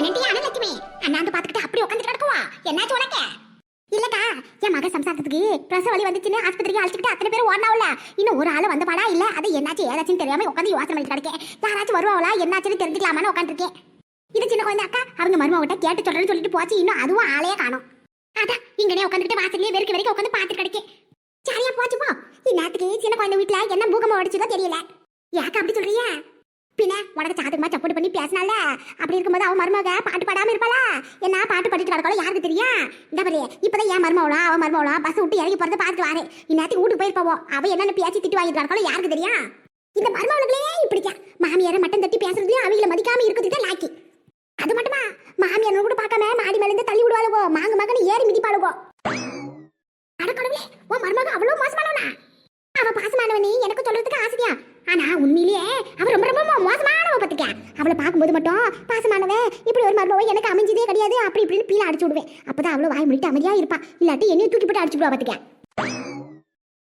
என்னடி அனலட்சுமி அண்ணாந்து பாத்துக்கிட்டு அப்படி உட்காந்துட்டு கிடக்குவா? என்னாச்சு உனக்கு? இல்லக்கா என் மகன் சம்சாரத்துக்கு பிரசவ வலி வந்துச்சுன்னு ஆஸ்பத்திரிக்கு அழைச்சிக்கிட்டு அத்தனை பேர் ஓடினாவில்ல இன்னும் ஒரு ஆள் வந்தபாடா இல்ல? அது என்னாச்சு ஏதாச்சும் தெரியாம உட்காந்து யோசனை பண்ணிட்டு கிடக்கேன். யாராச்சும் வருவாங்களா என்னாச்சுன்னு தெரிஞ்சுக்கலாமான்னு உட்காந்துருக்கேன் இது சின்ன குழந்தை அக்கா அவங்க மருமகிட்ட கேட்டு சொல்றேன்னு சொல்லிட்டு போச்சு. இன்னும் அதுவும் ஆளையே காணும். அதான் இங்கனே உட்காந்துக்கிட்டு வாசல்லே வெறுக்க வரைக்கும் உட்காந்து பார்த்துட்டு கிடக்கேன். சரியா போச்சு போ. இந்நேரத்துக்கு சின்ன குழந்தை வீட்டுல என்ன பூகம்பம் அடிச்சதோ தெரியல. ஏக்கா அப்படி சொல்றியா? பின்ன உனக்கு சாத்துக்குமா சப்போர்ட் பண்ணி பேசினால அப்படி இருக்கும்போது அவன் மருமக பாட்டு பாடாம இருப்பாளா? என்ன பாட்டு பாடிட்டு கிடக்காளோ யாருக்கு தெரியும்? இந்த பாரு இப்பதான் என் மருமவளா அவன் மருமவளா பஸ் விட்டு இறங்கி போறத பாத்துட்டு வாரு இந்நேரத்துக்கு வீட்டுக்கு போயிருப்பாவோ அவ என்னென்ன பேசி திட்டு வாங்கிட்டு கிடக்காளோ யாருக்கு தெரியும்? இந்த மருமவளுங்களே இப்படிக்கா மாமியார மட்டம் தட்டி பேசுறதுலயும் அவங்கள மதிக்காம இருக்கிறது தான் லாக்கி அது மட்டுமா? மாமியார் கூட பார்க்காம மாடி மேல இருந்து தள்ளி விடுவாளுகோ மாங்க மகன் ஏறி மிதிப்பாளுகோ அடக்கடவுளே உன் மருமக அவ்வளவு மோசமானவனா அவ பாசமானவனே எனக்கு சொல்றதுக்கு ஆசையா? ஆனா உண்மையிலேயே அவ ரொம்ப ரொம்ப மோ- மோசமானவ பத்துக்க அவளை பார்க்கும்போது மட்டும் பாசமானவே இப்படி ஒரு மருமவ எனக்கு அமைஞ்சதே கிடையாது அப்படி இப்படின்னு பீல அடிச்சு விடுவேன். அப்பதான் அவ்வளவு வாய் முடிட்டு அமைதியா இருப்பா. இல்லாட்டி என்னையும் தூக்கி போட்டு அடிச்சு விடுவா பத்துக்க.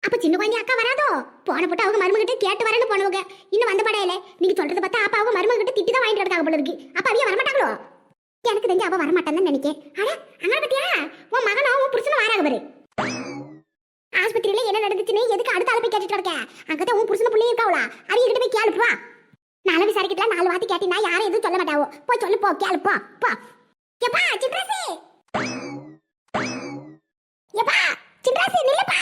அப்ப சின்ன குழந்தை அக்கா வராதோ? போன போட்டு அவங்க மருமகிட்ட கேட்டு வரேன்னு போனவங்க. இன்னும் வந்த படையில. நீங்க சொல்றத பார்த்தா அப்ப அவங்க மருமகிட்ட திட்டி தான் வாங்கிட்டு கிடக்காங்க போல இருக்கு. அப்ப அவைய வரமாட்டாங்களோ? எனக்கு தெரிஞ்சு அவ வரமாட்டான்னு நினைக்கிறேன் அட அங்க பத்தியா? உன் மகனும் உன் புருஷனும் வராங்க பாரு. ஆஸ்பத்திரியில என்ன நடந்துச்சுன்னு எதுக்கு அடுத்த ஆளு போய் கேட்டுட்டு இருக்க அங்கதான் உன் புருஷன புள்ளையும் இருக்காவளா அவங்க கிட்ட போய் கேளுப்பா நாளை விசாரிக்கல நாலு வாட்டி கேட்டினா யாரும் எதுவும் சொல்ல மாட்டாவோ. போய் சொல்லு போ கேளு போ போ. எப்பா சின்ராசி எப்பா சின்ராசி நில்லுப்பா.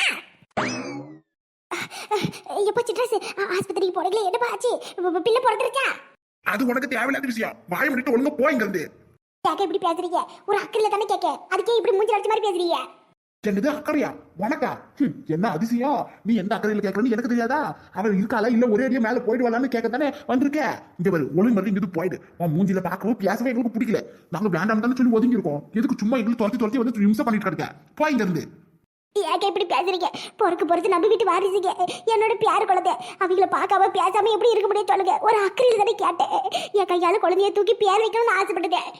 எப்பா சின்ராசி ஆஸ்பத்திரிக்கு போறீங்களே என்னப்பா ஆச்சு? பிள்ளை பிறந்துருச்சா? அது உனக்கு தேவையில்லாத விஷயம். வாய முடிட்டு ஒழுங்கா போய்ங்க இருந்து கேக்க இப்படி பேசுறீங்க? ஒரு அக்கறையில தானே கேட்க அதுக்கே இப்படி மூஞ்சி அடிச்ச மாதிரி பேசுறீங்க? என்னது அக்கறையா? உனக்கா என்ன அதிசயம்? நீ எந்த அக்கறையில கேட்கறன்னு எனக்கு தெரியாதா? அவன் இருக்காளா? இல்ல ஒரே அடியா மேல போயிடுவாளான்னு கேட்க தானே வந்திருக்க? இங்க பாரு ஒழுங்கு மாதிரி இங்கிட்டு போயிடு. உன் மூஞ்சில பார்க்கவும் பேசவே எங்களுக்கு பிடிக்கல. நாங்க வேண்டாம் தானே சொல்லி ஒதுங்கி இருக்கோம். எதுக்கு சும்மா எங்களுக்கு துரத்தி துரத்தி வந்து இம்சம் பண்ணிட்டு கிடக்க? போய் இங்க இருந்து ஏக்க இப்படி பேசுறீங்க? பொறுக்கு பொறுத்து நம்பி வீட்டு வாரிசுங்க. என்னோட பியார் குழந்தை. அவங்கள பார்க்காம பேசாம எப்படி இருக்க முடியும் சொல்லுங்க. ஒரு அக்கறையில் தானே கேட்டேன். என் கையால குழந்தைய தூக்கி பேர் வைக்கணும்னு ஆசைப்பட்டுட்டேன்.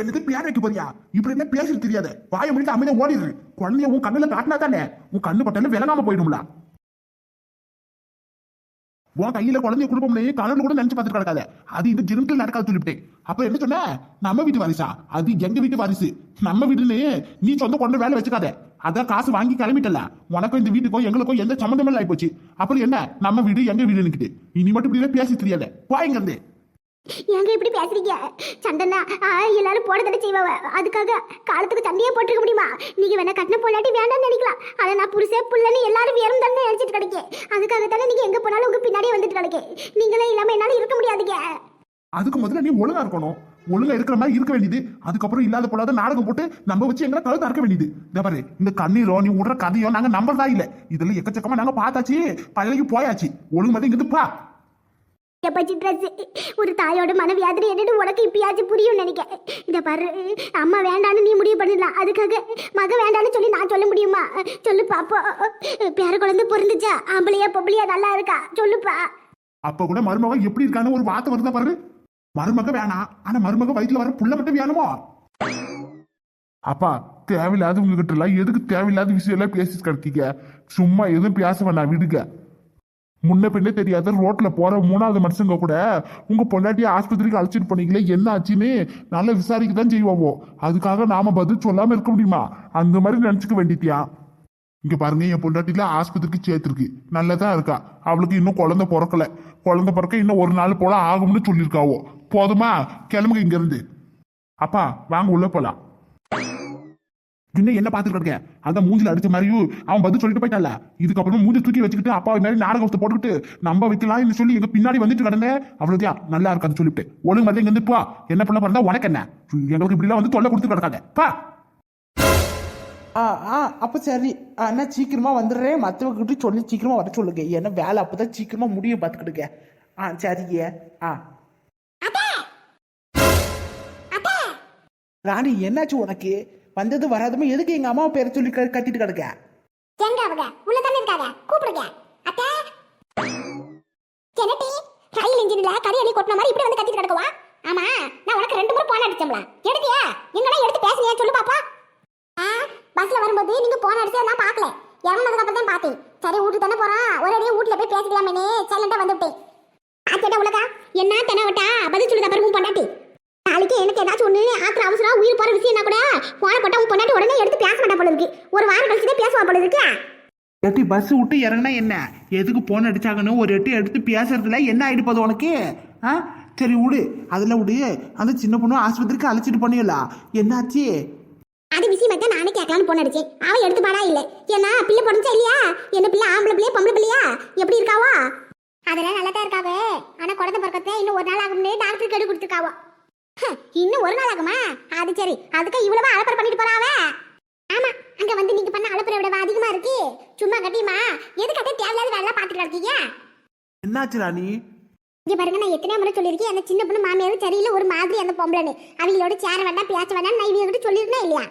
எனக்கு பேர் வைக்க போறியா? இப்படி என்ன பேசுறது தெரியாத. வாய முடித்து அமைதியா ஓடிடு குழந்தைய உன் கண்ணுல காட்டினா தானே? உன் கண்ணு பட்டாலும் விளங்காம போயிடும்ல. உன் கையில குழந்தைய குடும்பம்னே கலந்து கூட நினைச்சு பார்த்துட்டு கிடக்காத. அது இந்த ஜென்மத்தில் நடக்காது சொல்லிவிட்டேன் அப்ப என்ன சொன்ன? நம்ம வீட்டு வாரிசா? அது எங்க வீட்டு வாரிசு? நம்ம வீடுன்னு நீ சொந்த கொண்டு வேலை வச்சுக்காத. அதான் காசு வாங்கி கிளம்பிட்டல. உனக்கும் இந்த வீட்டுக்கும் எங்களுக்கும் எந்த சம்மந்தமே இல்லை போச்சு. அப்புறம் என்ன? நம்ம வீடு எங்க வீடு நிக்கிட்டு இனி மட்டும் இப்படி பேசி தெரியாத. போய்ங்க இருந்து. ஏங்க இப்படி பேசுறீங்க? சண்டைனா எல்லாரும் போட தானே செய்வாவ அதுக்காக காலத்துக்கு சண்டையே போட்டுருக்க முடியுமா? நீங்க வேணா கட்டின பொண்டாட்டி வேண்டாம்னு நினைக்கலாம். அதை நான் புருஷே புள்ளன்னு எல்லாரும் வேறும் தானே நினைச்சிட்டு கிடைக்கேன் அதுக்காக தானே நீங்க எங்க போனாலும் உங்க பின்னாடியே வந்துட்டு கிடைக்கேன் நீங்களே இல்லாம என்னால இருக்க முடியாதுங்க. அதுக்கு முதல்ல நீ ஒழுங்கா இருக்கணும். ஒழுங்கா இருக்கிற மாதிரி இருக்க வேண்டியது. அதுக்கப்புறம் இல்லாத போலாத நாடகம் போட்டு நம்ம வச்சு எங்களை கழுத்து அறுக்க வேண்டியது. இந்த பாரு இந்த கண்ணீரோ நீ விடுற கதையோ நாங்க நம்பறதா இல்ல. இதெல்லாம் எக்கச்சக்கமா நாங்க பார்த்தாச்சு. பழகி போயாச்சு. ஒழுங்கு மட்டும் இங்கிட்டு பா. எப்ப சிட்ரஸ் ஒரு தாயோட மனவியாதிரி என்னன்னு உனக்கு இப்பயாச்சும் புரியும் நினைக்க. இந்த பாரு அம்மா வேண்டான்னு நீ முடிவு பண்ணிடலாம் அதுக்காக மக வேண்டான்னு சொல்லி நான் சொல்ல முடியுமா? சொல்லு பாப்போம் பேர குழந்தை பொருந்துச்சா ஆம்பளையா பொம்பளையா நல்லா இருக்கா? சொல்லுப்பா. அப்ப கூட மருமக எப்படி இருக்கான்னு ஒரு வார்த்தை வருதா பாரு. மருமக வேணாம் ஆனா மருமக வயிற்றுல வர புள்ள மட்டும் வேணுமோ? அப்பா தேவையில்லாத உங்ககிட்ட எல்லாம் எதுக்கு தேவையில்லாத விஷயம் எல்லாம் பேசி கிடக்கீங்க? சும்மா எதுவும் பேச வேண்டாம் விடுங்க. முன்ன பின்ன தெரியாத ரோட்ல போற மூணாவது மனுஷங்க கூட உங்க பொண்டாட்டியை ஆஸ்பத்திரிக்கு அழைச்சிட்டு போனீங்களே என்ன ஆச்சுன்னு நல்லா விசாரிக்க தான் செய்வோம் அதுக்காக நாம பதில் சொல்லாம இருக்க முடியுமா? அந்த மாதிரி நினைச்சுக்க வேண்டியதியா இங்க பாருங்க என் பொண்டாட்டில ஆஸ்பத்திரிக்கு சேர்த்துருக்கு. நல்லதான் இருக்கா? அவளுக்கு இன்னும் குழந்தை பிறக்கல. குழந்தை பிறக்க இன்னும் ஒரு நாள் போல ஆகும்னு சொல்லியிருக்காவோ? போதுமா? கிளம்புங்க இங்க இருந்து அப்பா வாங்க உள்ள போலாம். இன்னும் என்ன பாத்துட்டு இருக்க? அதான் மூஞ்சில அடிச்ச மாதிரியும் அவன் பதில் சொல்லிட்டு போயிட்டால இதுக்கப்புறம் மூஞ்சி தூக்கி வச்சுக்கிட்டு அப்பா மாதிரி நாடகத்தை போட்டுக்கிட்டு நம்ம வைக்கலாம்னு சொல்லி எங்க பின்னாடி வந்துட்டு கிடந்த அவ்வளவுதான் நல்லா இருக்கான்னு சொல்லிட்டு ஒழுங்கு மாதிரி இங்க இருந்து போ. என்ன பண்ண பிறந்தா உனக்கு என்ன? எங்களுக்கு இப்படி வந்து தொல்லை கொடுத்து கிடக்காத. பா. ஆ ஆ அப்போ சரி. அண்ணா சீக்கிரமா வந்துடுறேன். மற்றவங்கிட்ட சொல்லி சீக்கிரமா வர சொல்லுங்க. ஏன்னா வேலை அப்பதான் சீக்கிரமா முடியும் பார்த்துக்கிடுங்க. ஆ சரிங்க. ஆ. ராணி என்னாச்சு உனக்கு? வந்தது வராதமா எதுக்கு எங்க அம்மாவை பேரை சொல்லி க- கத்திட்டு கிடக்க? எங்க அவங்க? உள்ள தானே இருக்காங்க? கூப்பிடுங்க. அத்தை? என்னடி? ரயில் இன்ஜின்ல கரியலி கொட்டின மாதிரி இப்படி வந்து கத்திட்டு கிடக்கவா? ஆமா நான் உனக்கு ரெண்டு முறை போன் அடிச்சோம்ல எடுத்தியா? எங்கடா எடுத்து பேசுனியா? சொல்லு பாப்பா. ஆ பஸ்ல வரும்போது நீங்க போன அடிச்சா நான் பார்க்கல. இறந்ததுக்கு அப்புறம் தான் பார்த்தேன். சரி வீட்டுக்கு தானே போறான் ஒரு அடியே வீட்டுல போய் பேசிக்கலாமேனே. சைலண்டா வந்து விட்டேன் ஆச்சேடா உலகா. என்ன தெனவட்டா பதில் சொல்லுதா பாரு உன் பொண்டாட்டி. நாளைக்கு எனக்கு ஏதாச்சும் ஒண்ணு விஷயம்னா கூட? போன போட்டா உன் பொண்டாட்டி உடனே எடுத்து பேச மாட்டா போல இருக்கு. ஒரு வாரம் கழிச்சு தான் பேசுவா போல இருக்கு. எட்டி பஸ் விட்டு இறங்கினா என்ன? எதுக்கு போன் அடிச்சாங்கன்னு ஒரு எட்டு எடுத்து பேசுறதுல என்ன ஆயிட்டு போகுது உனக்கு? ஆ? சரி விடு. அதில் விடு. அந்த சின்ன பொண்ணு ஆஸ்பத்திரிக்கு அழைச்சிட்டு பண்ணிடலா என்னாச்சு? அது விஷயமா தான் நானே கேட்கலான்னு போன் அடிச்சேன். அவ எடுத்து பாடா இல்ல? ஏன்னா பிள்ளை பிறந்துச்சா இல்லையா? என்ன பிள்ளை ஆம்பளை பிள்ளையா பொம்பளை பிள்ளையா? எப்படி இருக்காவோ? அதெல்லாம் நல்லா தான் இருக்காவே. ஆனா குழந்தை பிறக்கத்தை இன்னும் ஒரு நாள் ஆகும்னு டாக்டர் கெடு கொடுத்துருக்காவோ. இன்னும் ஒரு நாள் ஆகுமா? அது சரி அதுக்கு இவ்வளவு அலப்பறை பண்ணிட்டு போறாவ? ஆமா அங்க வந்து நீங்க பண்ண அலப்பறை விட அதிகமா இருக்கு. சும்மா கட்டியுமா எதுக்கு தேவையில்லாத வேலை பாத்துட்டு இருக்கீங்க என்னாச்சு ராணி இங்க பாருங்க நான் எத்தனை முறை சொல்லியிருக்கேன். அந்த சின்ன பொண்ணு மாமியாரும் சரியில்லை ஒரு மாதிரி அந்த பொம்பளைன்னு. அவங்களோட சேர வேண்டாம் பேச வேண்டாம் நான் இவங்க கிட்ட சொல்லியிருந்தேன் இல்லையா?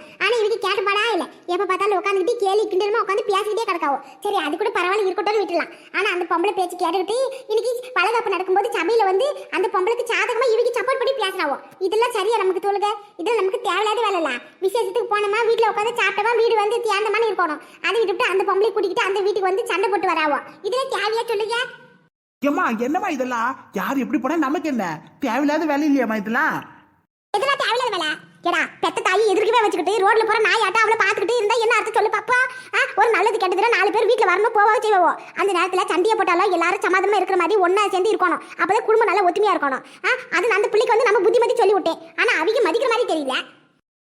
கேட்டுப்பாடா இல்ல. எப்ப பார்த்தாலும் உட்காந்துக்கிட்டு கேலி கிண்டலுமா உட்காந்து பேசிக்கிட்டே கிடக்காவோ. சரி அது கூட பரவாயில்ல இருக்கட்டும்னு விட்டுலாம் ஆனா அந்த பொம்பளை பேச்சு கேட்டுக்கிட்டு இன்னைக்கு வளகாப்பு நடக்கும்போது சபையில வந்து அந்த பொம்பளைக்கு சாதகமா இவங்க சப்போர்ட் பண்ணி பேசுறாவோ இதெல்லாம் சரியா நமக்கு தோலுக இதெல்லாம் நமக்கு தேவையில்லாத வேலை இல்ல. விசேஷத்துக்கு போனோமா வீட்டுல உட்காந்து சாப்பிட்டோமா வீடு வந்து தியாந்தமான இருக்கணும். அதை விட்டுட்டு அந்த பொம்பளை கூட்டிக்கிட்டு அந்த வீட்டுக்கு வந்து சண்டை போட்டு வராவோ. இதெல்லாம் தேவையா சொல்லுங்க? ஏம்மா என்னம்மா இதெல்லாம்? யார் எப்படி போனா நமக்கு என்ன? தேவையில்லாத வேலை இல்லையாம்மா இதெல்லாம்? இதெல்லாம் தேவையில்லாத வேலை. ஏடா பெத்த தாயி எதிர்க்கவே வச்சுக்கிட்டு ரோட்ல போற நாய் ஆட்டா அவளை பாத்துக்கிட்டு இருந்தா என்ன அர்த்தம் சொல்லு பாப்பா? ஒரு நல்லது கெட்டதுல நாலு பேர் வீட்டுல வரணும் போவாக செய்வோம் அந்த நேரத்துல சண்டையை போட்டாலும் எல்லாரும் சமாதானமா இருக்கிற மாதிரி ஒண்ணா சேர்ந்து இருக்கணும். அப்பதான் குடும்பம் நல்லா ஒத்துமையா இருக்கணும். அது அந்த பிள்ளைக்கு வந்து நம்ம புத்திமதி சொல்லி விட்டேன். ஆனா அவங்க மதிக்கிற மாதிரி தெரியல.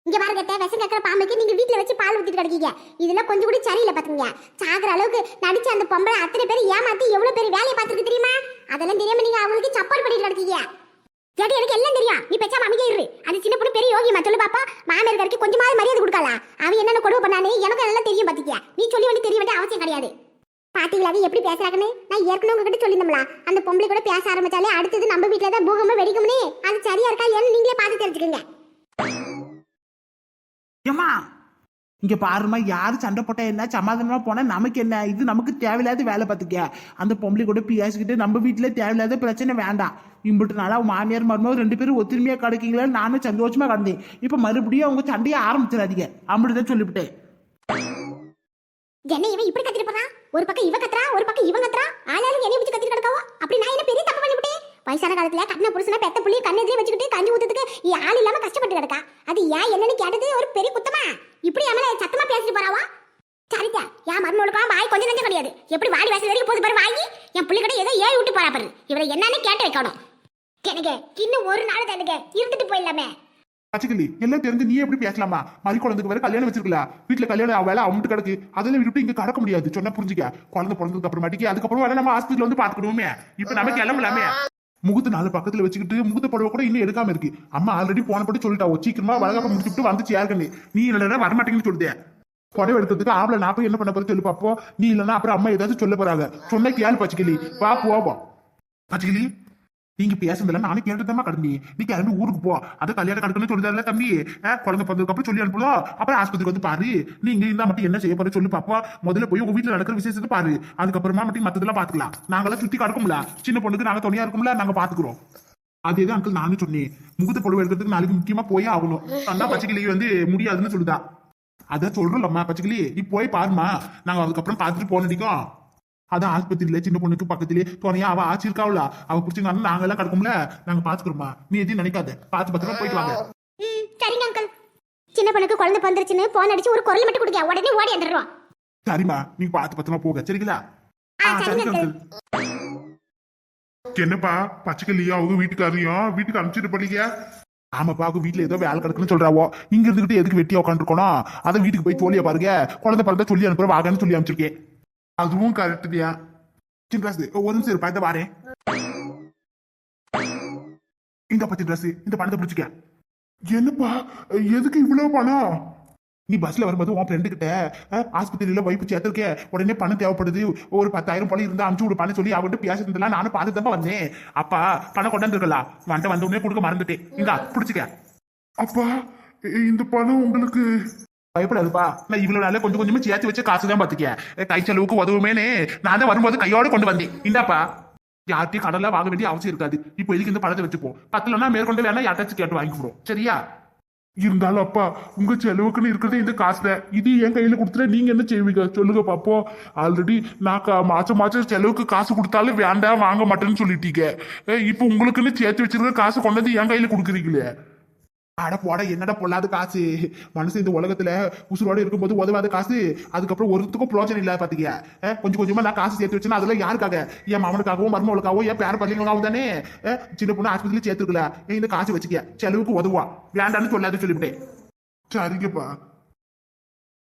இங்க பாருங்க அத்தை, விஷம் கேட்கற பாம்புக்கு நீங்க வீட்டுல வச்சு பால் ஊத்திட்டு கிடைக்கீங்க. இதுல கொஞ்சம் கூட சரியில்லை பாத்துங்க சாகுற அளவுக்கு நடிச்ச அந்த பொம்பளை அத்தனை பேர் ஏமாத்தி எவ்வளவு பேர் வேலையை பார்த்துருக்கு தெரியுமா? அதெல்லாம் தெரியாம நீங்க அவங்களுக்கு சப்போர்ட் பண்ணிட்டு கிடைக்கீங்க. கேட்டு எனக்கு எல்லாம் தெரியும். நீ பேசாம அமைதியா இரு. அந்த சின்ன பொண்ணு பெரிய யோகியமா சொல்லு பாப்பா மாமியார் கொஞ்சமாவது மரியாதை கொடுக்கல அவன் என்னென்ன கொடுமை பண்ணானே எனக்கு எல்லாம் தெரியும் பாத்திக்க நீ சொல்லி வந்து தெரிய வேண்டிய அவசியம் கிடையாது. பாத்தீங்களா எப்படி பேசுறாங்கன்னு? நான் ஏற்கனவே உங்ககிட்ட சொல்லியிருந்தோம்ல அந்த பொம்பளை கூட பேச ஆரம்பிச்சாலே அடுத்தது நம்ம வீட்டுல தான் பூகம்பம் வெடிக்கும்னே. அது சரியா இருக்கா ஏன்னு நீங்களே பார்த்து தெரிஞ்சுக்கோங்க. ஏம்மா இங்க பாருமா யாரு சண்டை போட்டா என்ன? சமாதானமா போனா நமக்கு என்ன? இது நமக்கு தேவையில்லாத வேலை பார்த்துக்க அந்த பொம்பளை கூட பேசிக்கிட்டு நம்ம வீட்டுல தேவையில்லாத பிரச்சனை வேண்டாம். இம்பிட்டு நாளா மாமியார் மருமகள் ரெண்டு பேரும் ஒத்துமையாக கிடைக்கீங்களா நானும் சந்தோஷமா கிடந்தேன். இப்போ மறுபடியும் அவங்க சண்டையை ஆரம்பிச்சிடாதீங்க. அப்படிதான் சொல்லிவிட்டேன். என்ன இவன் இப்படி கத்திட்டு போறான்? ஒரு பக்கம் இவ கத்துறா ஒரு பக்கம் இவன் கத்துறா? ஆளாலும் என்னைய வச்சு கத்திட்டு கிடக்காவோ? அப்படி நான் என்ன பெரிய தப்பு பண்ணிவிட்டேன்? வயசான காலத்துல கட்டின புருஷனை பெத்த புள்ளி கண்ணெதிரே வச்சுக்கிட்டு கஞ்சி ஊத்துறதுக்கு இ ஆள் இல்லாம கஷ்டப்பட்டு கிடக்கா? அது ஏன் என்னன்னு கேட்டது ஒரு பெரிய குத்தமா? இப்படி அமல சத்தமா பேசிட்டு போறாவா? சரிதா என் மருமகளுக்கா வாய் கொஞ்சம் நஞ்சம் கிடையாது. எப்படி வாடி வாசல் வரைக்கும் போது பாரு வாங்கி என் பிள்ளைகிட்ட ஏதோ ஏறி விட்டு போறா பாரு. இவரை என்னன்னு கேட்டு வைக்கணும். எனக்கு இன்னும் ஒரு நாள் தானுங்க இருந்துட்டு போயிடலாமே. பச்சைக்கிளி எல்லாம் தெரிஞ்சு நீ எப்படி பேசலாமா? மறு குழந்தைக்கு வேற கல்யாணம் வச்சிருக்கல. வீட்டுல கல்யாணம் வேலை அவுட்டு கிடக்கு. அதெல்லாம் விட்டு இங்க கடக்க முடியாது. சொன்னா புரிஞ்சுக்க. குழந்தை பிறந்ததுக்கு அப்புறமாட்டிக்கு அதுக்கப்புறம் வேலை நம்ம ஹாஸ்பிட்டல் வந்து பாத்துக்கணுமே இப்ப நம்ம கிளம்பலாமே. முகத்து நாலு பக்கத்துல வச்சுக்கிட்டு முகத்த புடவை கூட இன்னும் எடுக்காம இருக்கு. அம்மா ஆல்ரெடி போன போட்டு சொல்லிட்டா. சீக்கிரமா வழக்கப்ப முடிச்சுட்டு வந்துச்சு யாருக்கண்ணு நீ இல்லைன்னா வரமாட்டேங்கன்னு சொல்லிட்டே புடவை எடுக்கிறதுக்கு ஆம்பளை நான் போய் என்ன பண்ண போறது சொல்லு பாப்போ நீ இல்லைன்னா அப்புறம் அம்மா ஏதாச்சும் சொல்ல போறாங்க. சொன்ன கேள் பச்சைக்கிளி. வா போவோம். பச்சைக்கிளி நீங்க பேசுறதுல நானே கேட்டுதாம்மா கடந்தி நீ கிளம்பி ஊருக்கு போ. அது கல்யாணம் கிடக்குன்னு சொல்லிதாருல தம்பி. குழந்தை பிறந்ததுக்கு அப்புறம் சொல்லி அனுப்பலாம் அப்புறம் ஆஸ்பத்திரிக்கு வந்து பாரு. நீ இங்க இருந்தா மட்டும் என்ன செய்ய போற சொல்லு பாப்பா. முதல்ல போய் உங்க வீட்டுல நடக்கிற விசேஷத்தை பாரு. அதுக்கப்புறமா மட்டும் மத்ததெல்லாம் பாத்துக்கலாம். நாங்கெல்லாம் சுத்தி கடக்கும்ல சின்ன பொண்ணுக்கு நாங்க துணையா இருக்கும்ல நாங்க பாத்துக்கிறோம். அதே தான் அங்கிள் நானும் சொன்னேன். முகத்து பொழுவு எடுக்கிறதுக்கு நாளைக்கு முக்கியமா போயே ஆகணும். அண்ணா பச்சைக்கிளி வந்து முடியாதுன்னு சொல்லுதா. அதான் சொல்றோம்லம்மா பச்சைக்கிளி. நீ போய் பாருமா நாங்க அதுக்கப்புறம் பாத்துட்டு போனடிக்கோம் அதான் ஆஸ்பத்திரியில சின்ன பொண்ணுக்கு பக்கத்திலே துணையா அவ ஆச்சு இருக்காவுல அவ பிடிச்சிங்கன்னா நாங்க எல்லாம் கிடக்கும்ல? நாங்க பாத்துக்கிறோமா நீ எதையும் நினைக்காத. பாத்து பத்திரமா போயிட்டு வாங்க. ம் சரிங்க அங்கிள் சின்ன பொண்ணுக்கு குழந்தை பிறந்துருச்சுன்னு போன் அடிச்சு ஒரு குரல் மட்டும் கொடுக்க உடனே ஓடி வந்துடுறோம் சரிம்மா நீ பாத்து பத்திரமா போக. சரிங்களா? ஆ, சரிங்க uncle. என்னப்பா பச்சைக்கல்லியா அவங்க வீட்டுக்காரையும் வீட்டுக்கு அனுப்பிச்சிட்டு போலீங்க ஆமாப்பா அவங்க வீட்டுல ஏதோ வேலை கிடக்குன்னு சொல்றாவோ. இங்க இருந்துகிட்டு எதுக்கு வெட்டியா உட்காந்துருக்கணும் அதை வீட்டுக்கு போய் சொல்லியா பாருங்க. குழந்தை பிறந்தா சொல்லி அனுப்புற வாங்கன்னு சொல்லி அனுப்பிச்சிருக்கேன். அதுவும் கரெக்ட் தியா ட்ரெஸ் ஒரு நிமிஷம் இருப்பா இந்த வாரேன் இந்த பச்சை ட்ரெஸ் இந்த பணத்தை பிடிச்சிக்க என்னப்பா எதுக்கு இவ்வளவு பணம் நீ பஸ்ல வரும்போது உன் ஃப்ரெண்டு கிட்ட ஆஸ்பத்திரியில வைப்பு சேர்த்திருக்கே உடனே பணம் தேவைப்படுது ஒரு பத்தாயிரம் போல இருந்தா அமுச்சு விடு பணம் சொல்லி அவகிட்ட பேசுறதுலாம் நானும் பார்த்து தான் வந்தேன் அப்பா பணம் கொண்டாந்துருக்கலாம் வந்த வந்த உடனே கொடுக்க மறந்துட்டேன் இந்தா பிடிச்சிக்க அப்பா இந்த பணம் உங்களுக்கு பயப்படாதுப்பா. நான் இவ்வளவு நாள கொஞ்சம் கொஞ்சமா சேர்த்து வச்ச காசு தான் பாத்துக்க கை செலவுக்கு உதவுமேனே நான் தான் வரும்போது கையோட கொண்டு வந்தேன். இந்தாப்பா. யார்ட்டையும் கடலை வாங்க வேண்டிய அவசியம் இருக்காது. இப்போ எதுக்கு இந்த பணத்தை வச்சுப்போம்? பத்தலன்னா மேற்கொண்டு வேணா யார்ட்டாச்சும் கேட்டு வாங்கிக்கிறோம். சரியா? இருந்தாலும் அப்பா உங்க செலவுக்குன்னு இருக்கிறது இந்த காசுல. இது என் கையில கொடுத்துட்டா நீங்க என்ன செய்வீங்க? சொல்லுங்க பாப்போம். ஆல்ரெடி நான் கா- மாசம் மாசம் செலவுக்கு காசு கொடுத்தாலும் வேண்டாம் வாங்க மாட்டேன்னு சொல்லிட்டீங்க. இப்போ உங்களுக்குன்னு சேர்த்து வச்சிருக்க காசு கொண்டு வந்து என் கையில கொடுக்குறீங்களே. அட போட என்னடா பொல்லாத காசு? மனுஷன் இந்த உலகத்துல உசுரோட இருக்கும்போது உதவாத காசு. அதுக்கப்புறம் ஒருத்துக்கும் பிரோஜனம் இல்லை பாத்தீங்க கொஞ்சம் கொஞ்சமா நான் காசு சேர்த்து வச்சுன்னா அதெல்லாம் யாருக்காக? என் மாமனுக்காகவும் மருமகளுக்காகவும் என் பேர பள்ளிகளுக்காகவும் தானே? சின்ன பொண்ணு ஆஸ்பத்திரியில சேர்த்துருக்கல. இந்த காசு வச்சுக்க செலவுக்கு உதவா வேண்டாம்னு சொல்லாத சொல்லிவிட்டேன். சரிங்கப்பா.